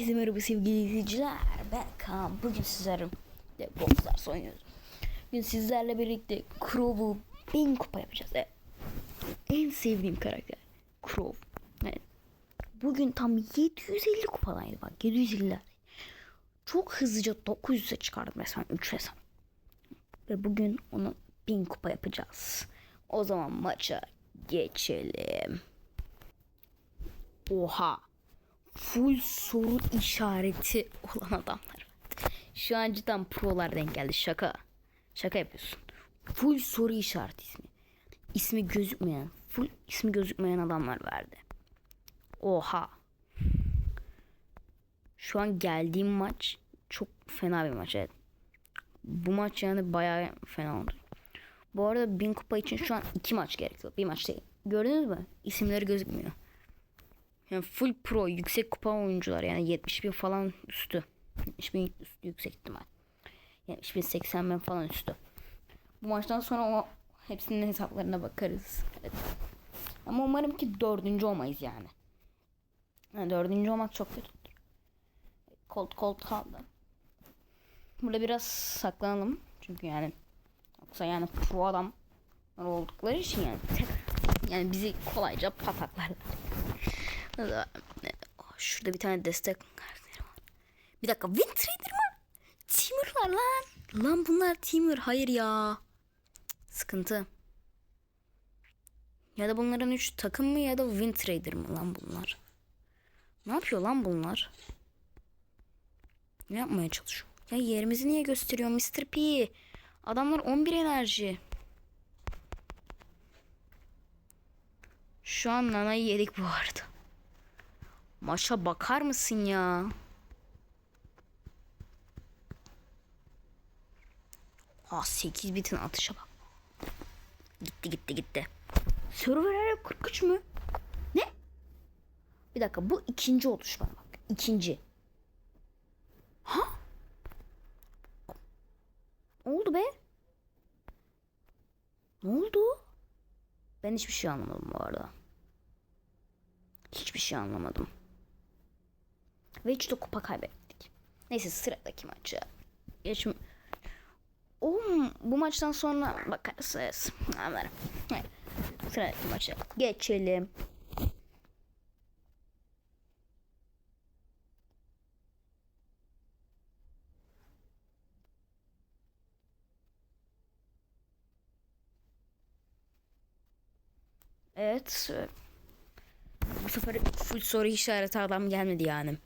Herkese merhaba sevgili izleyiciler. Ben Kaan. Bugün sizlerle de Boxers oynuyoruz. Bugün sizlerle birlikte Crow'u 1000 kupa yapacağız. Evet. En sevdiğim karakter. Crow. Evet. Bugün tam 750 kupadaydı bak. 750'ler. Çok hızlıca 900'e çıkardım resmen 3 hesap. Ve bugün onu 1000 kupa yapacağız. O zaman maça geçelim. Oha full soru işareti olan adamlar var. Şu an cidden prolar geldi. Şaka. Şaka yapıyorsun. Full soru işareti ismi. İsmi gözükmeyen, full ismi gözükmeyen adamlar verdi. Oha. Şu an geldiğim maç çok fena bir maç evet. Bu maç yani bayağı fena oldu. Bu arada bin kupa için şu an iki maç gerekiyor. Bir maç değil. Gördünüz mü? İsimleri gözükmüyor. Yani full pro yüksek kupa oyuncular yani 70 bin falan üstü. 70 bin üstü yüksek ihtimal. 70 bin 80 bin falan üstü. Bu maçtan sonra o hepsinin hesaplarına bakarız. Evet. Ama umarım ki dördüncü olmayız yani. yani dördüncü olmak çok kötüdür. Colt Colt kaldı. Burada biraz saklanalım. Çünkü yani yoksa yani pro adam oldukları için yani yani bizi kolayca pataklarlar. Şurada bir tane destek karakteri var. Bir dakika Wind Trader mı? Timur var lan. Lan bunlar Timur. Hayır ya. Sıkıntı. Ya da bunların üç takım mı ya da Wind Trader mı lan bunlar? Ne yapıyor lan bunlar? Ne yapmaya çalışıyor? Ya yerimizi niye gösteriyor Mr. P? Adamlar 11 enerji. Şu an nanayı yedik bu arada. Maşa bakar mısın ya? Ah 8 bitin atışa bak. Gitti gitti gitti. Server 43 mü? Ne? Bir dakika bu ikinci oluş bana bak. İkinci. Ha? Ne oldu be? Ne oldu? Ben hiçbir şey anlamadım bu arada. Hiçbir şey anlamadım. Ve hiç de kupa kaybettik. Neyse sıradaki maça. Geçim. Oğlum bu maçtan sonra bakarız. Anlarım. Evet. Sıradaki maça geçelim. Evet. Bu sefer full soru işareti adam gelmedi yani.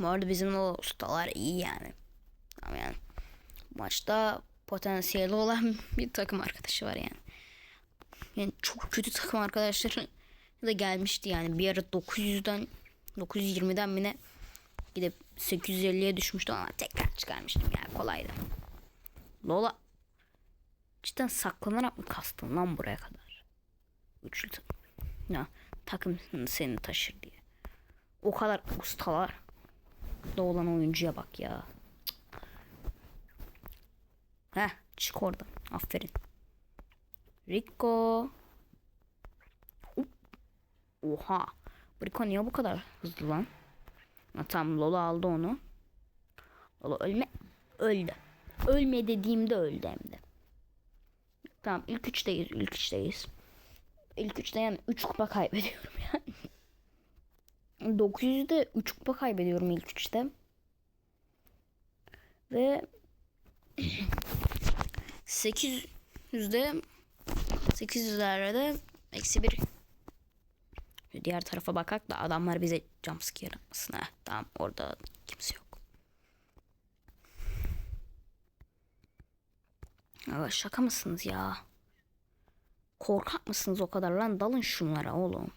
Bu arada bizim o ustalar iyi yani. Ama yani maçta potansiyeli olan bir takım arkadaşı var yani. Yani çok kötü takım arkadaşları da gelmişti yani. Bir ara 900'den 920'den mi ne gidip 850'ye düşmüştü ama tekrar çıkarmıştım yani kolaydı. Lola cidden saklanarak mı kastın lan buraya kadar? Üçlü takım. Ya takım seni taşır diye. O kadar ustalar da olan oyuncuya bak ya. Heh çık oradan. Aferin. Rico. Oha. Rico niye bu kadar hızlı lan? Tamam Lola aldı onu. Lola ölme. Öldü. Ölme dediğimde öldü hem de. Tamam ilk üçteyiz. ilk üçteyiz. İlk üçte yani 3 kupa kaybediyorum yani. 900'de 3 kupa kaybediyorum ilk 3'te. Ve 800'de 800'lerde eksi 1 Diğer tarafa bakak da adamlar bize jumpscare atmasın. Heh, tamam orada kimse yok. Ya şaka mısınız ya? Korkak mısınız o kadar lan? Dalın şunlara oğlum.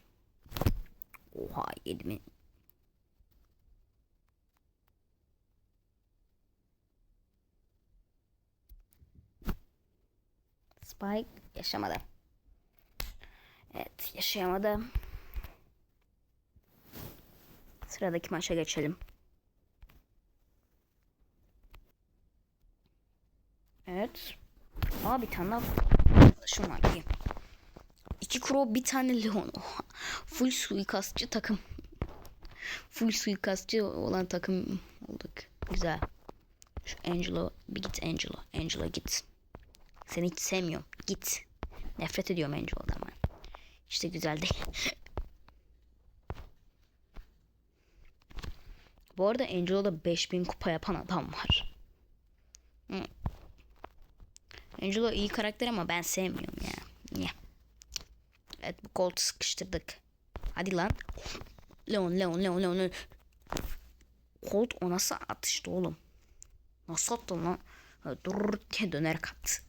Oha 7, Spike yaşamadı. Evet yaşayamadı. Sıradaki maça geçelim. Evet. Aa bir tane daha arkadaşım var. İyi. İki Crow bir tane Leon. Full suikastçı takım. full suikastçı olan takım olduk. Güzel. Şu Angelo bir git Angelo. Angelo git. Seni hiç sevmiyorum. Git. Nefret ediyorum Angel'dan ben. İşte güzel değil. Bu arada Angelo'da 5000 kupa yapan adam var. Hmm. Angelo iyi karakter ama ben sevmiyorum ya. Niye? Evet bu koltuğu sıkıştırdık. Hadi lan. Leon Leon Leon Leon. Leon. Colt o nasıl atıştı oğlum? Nasıl attın lan? Dur diye döner kat.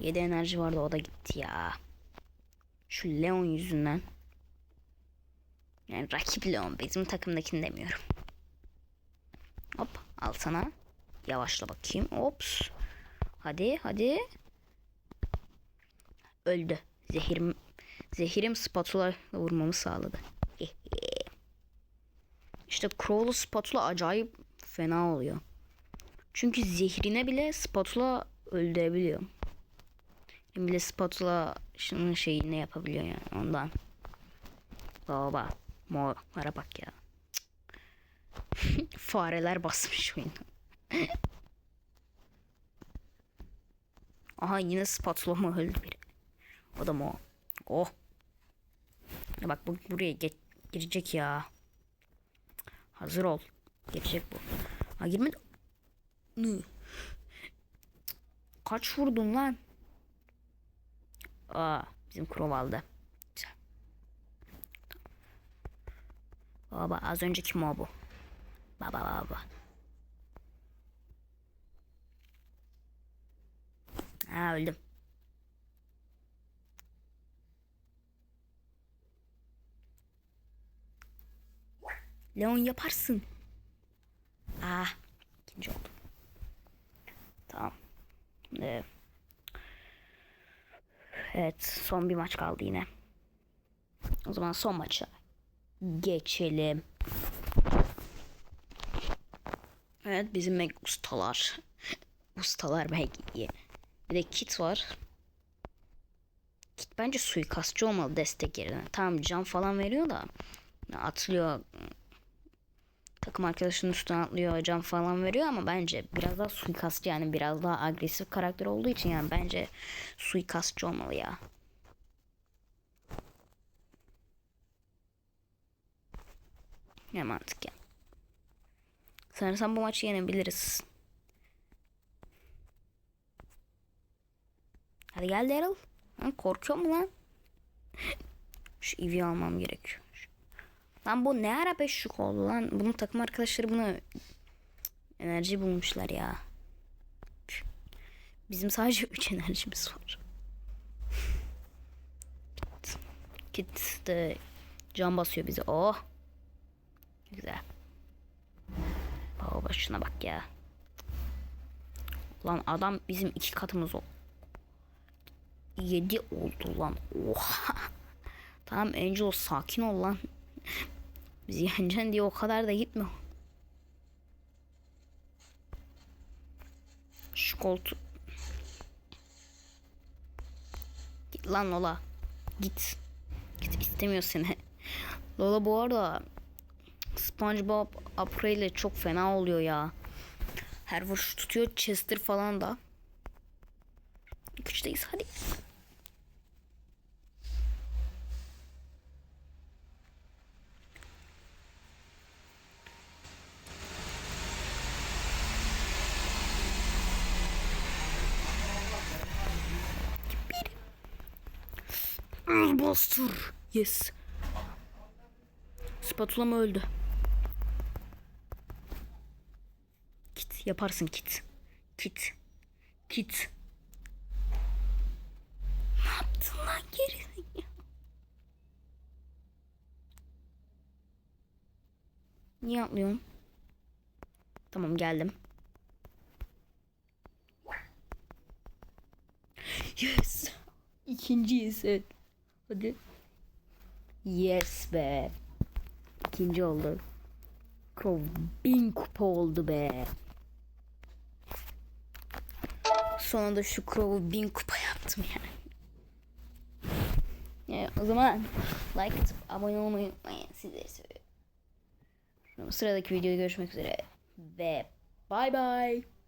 7 enerji vardı o da gitti ya. Şu Leon yüzünden. Yani rakip Leon bizim takımdakini demiyorum. Hop al sana. Yavaşla bakayım. Ops. Hadi hadi. Öldü. Zehirim zehirim spatula vurmamı sağladı. İşte Crow'lu spatula acayip fena oluyor. Çünkü zehrine bile spatula öldürebiliyor. Hem bile spatula şunun şeyi yapabiliyor yani ondan. Baba. Morlara bak ya. Fareler basmış oyunu. Aha yine spatula mı öldü biri. O da o? Oh. Ya Bak bu buraya geç, girecek ya. Hazır ol. Girecek bu. Ha girmedi. Kaç vurdun lan? Aa bizim krov aldı. Baba az önceki o bu? Baba baba. Ha öldüm. Leon yaparsın. Ah, ikinci oldum. Tamam. Ee, evet, son bir maç kaldı yine. O zaman son maça geçelim. Evet, bizim Meg ustalar. ustalar iyi. Bir de Kit var. Kit bence suikastçı olmalı destek yerine. Tamam can falan veriyor da atlıyor takım arkadaşının üstüne atlıyor can falan veriyor ama bence biraz daha suikastçı yani biraz daha agresif karakter olduğu için yani bence suikastçı olmalı ya. Ne mantık ya. Sanırsam bu maçı yenebiliriz. Hadi gel Daryl. Korkuyor mu lan? Şu Eevee'yi almam gerekiyor. Lan bu ne ara 5 şuk oldu lan? Bunun takım arkadaşları bunu enerji bulmuşlar ya. Bizim sadece 3 enerjimiz var. Kit de can basıyor bize. Oh. Güzel. Baba şuna bak ya. Lan adam bizim iki katımız o. 7 oldu lan. Oha. Tamam Angel sakin ol lan. Bizi yeneceksin diye o kadar da gitme. Şu koltuğu. Git lan Lola. Git. Git istemiyor seni. Lola bu arada SpongeBob Apre ile çok fena oluyor ya. Her vuruş tutuyor Chester falan da. Güçteyiz hadi. Bastır. Yes. Spatula mı öldü? Kit yaparsın kit. Kit. Kit. Ne yaptın lan geri? Niye atlıyorsun? Tamam geldim. Yes. İkinciyiz evet. Hadi. Yes be. İkinci oldu. Crow bin kupa oldu be. sonunda şu Crow'u bin kupa yaptım yani. yani o zaman like atıp abone olmayı unutmayın. Sizleri seviyorum. Sıradaki videoda görüşmek üzere. Ve bye bye.